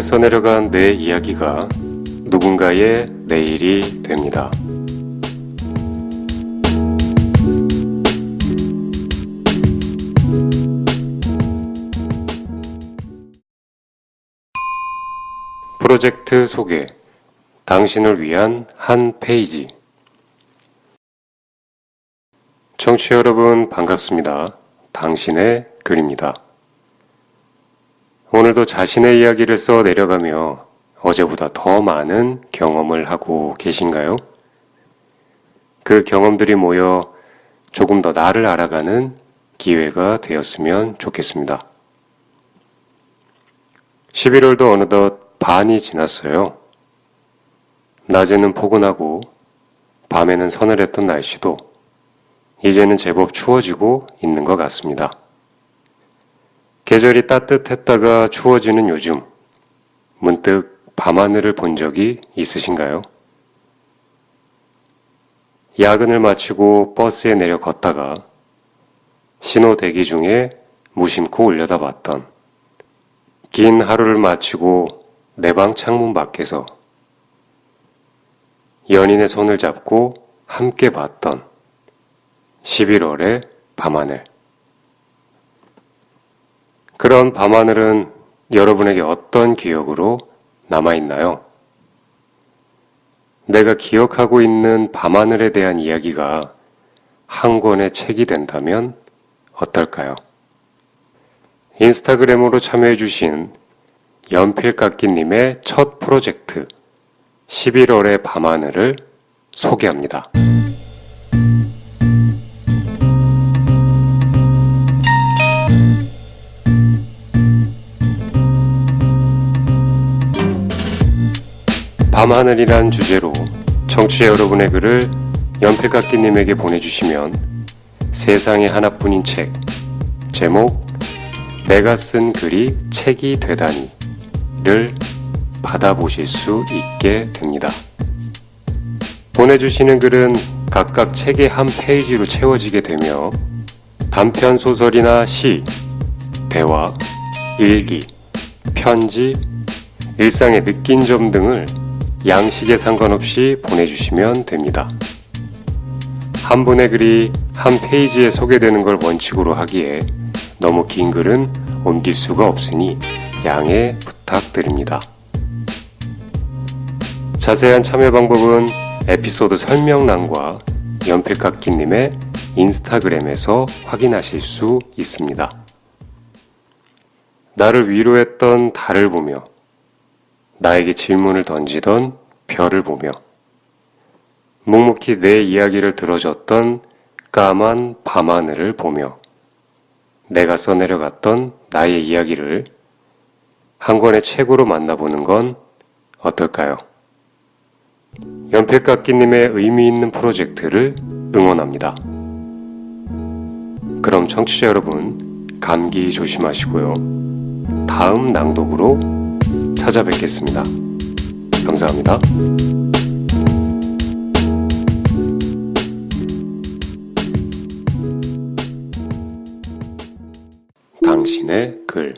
써내려간 내 이야기가 누군가의 내일이 됩니다. 프로젝트 소개. 당신을 위한 한 페이지. 청취자 여러분 반갑습니다. 당신의 글입니다. 오늘도 자신의 이야기를 써 내려가며 어제보다 더 많은 경험을 하고 계신가요? 그 경험들이 모여 조금 더 나를 알아가는 기회가 되었으면 좋겠습니다. 11월도 어느덧 반이 지났어요. 낮에는 포근하고 밤에는 서늘했던 날씨도 이제는 제법 추워지고 있는 것 같습니다. 계절이 따뜻했다가 추워지는 요즘, 문득 밤하늘을 본 적이 있으신가요? 야근을 마치고 버스에 내려 걷다가 신호 대기 중에 무심코 올려다 봤던 긴 하루를 마치고 내 방 창문 밖에서 연인의 손을 잡고 함께 봤던 11월의 밤하늘. 그런 밤하늘은 여러분에게 어떤 기억으로 남아있나요? 내가 기억하고 있는 밤하늘에 대한 이야기가 한 권의 책이 된다면 어떨까요? 인스타그램으로 참여해주신 연필깎이님의 첫 프로젝트 11월의 밤하늘을 소개합니다. 밤하늘이란 주제로 청취자 여러분의 글을 연필깎이님에게 보내주시면 세상에 하나뿐인 책 제목 내가 쓴 글이 책이 되다니를 받아보실 수 있게 됩니다. 보내주시는 글은 각각 책의 한 페이지로 채워지게 되며 단편 소설이나 시, 대화, 일기, 편지, 일상의 느낀 점 등을 양식에 상관없이 보내주시면 됩니다. 한 분의 글이 한 페이지에 소개되는 걸 원칙으로 하기에 너무 긴 글은 옮길 수가 없으니 양해 부탁드립니다. 자세한 참여 방법은 에피소드 설명란과 연필깎이님의 인스타그램에서 확인하실 수 있습니다. 나를 위로했던 달을 보며 나에게 질문을 던지던 별을 보며 묵묵히 내 이야기를 들어줬던 까만 밤하늘을 보며 내가 써내려갔던 나의 이야기를 한 권의 책으로 만나보는 건 어떨까요? 연필깎이님의 의미 있는 프로젝트를 응원합니다. 그럼 청취자 여러분, 감기 조심하시고요. 다음 낭독으로 찾아뵙겠습니다. 감사합니다. 당신의 글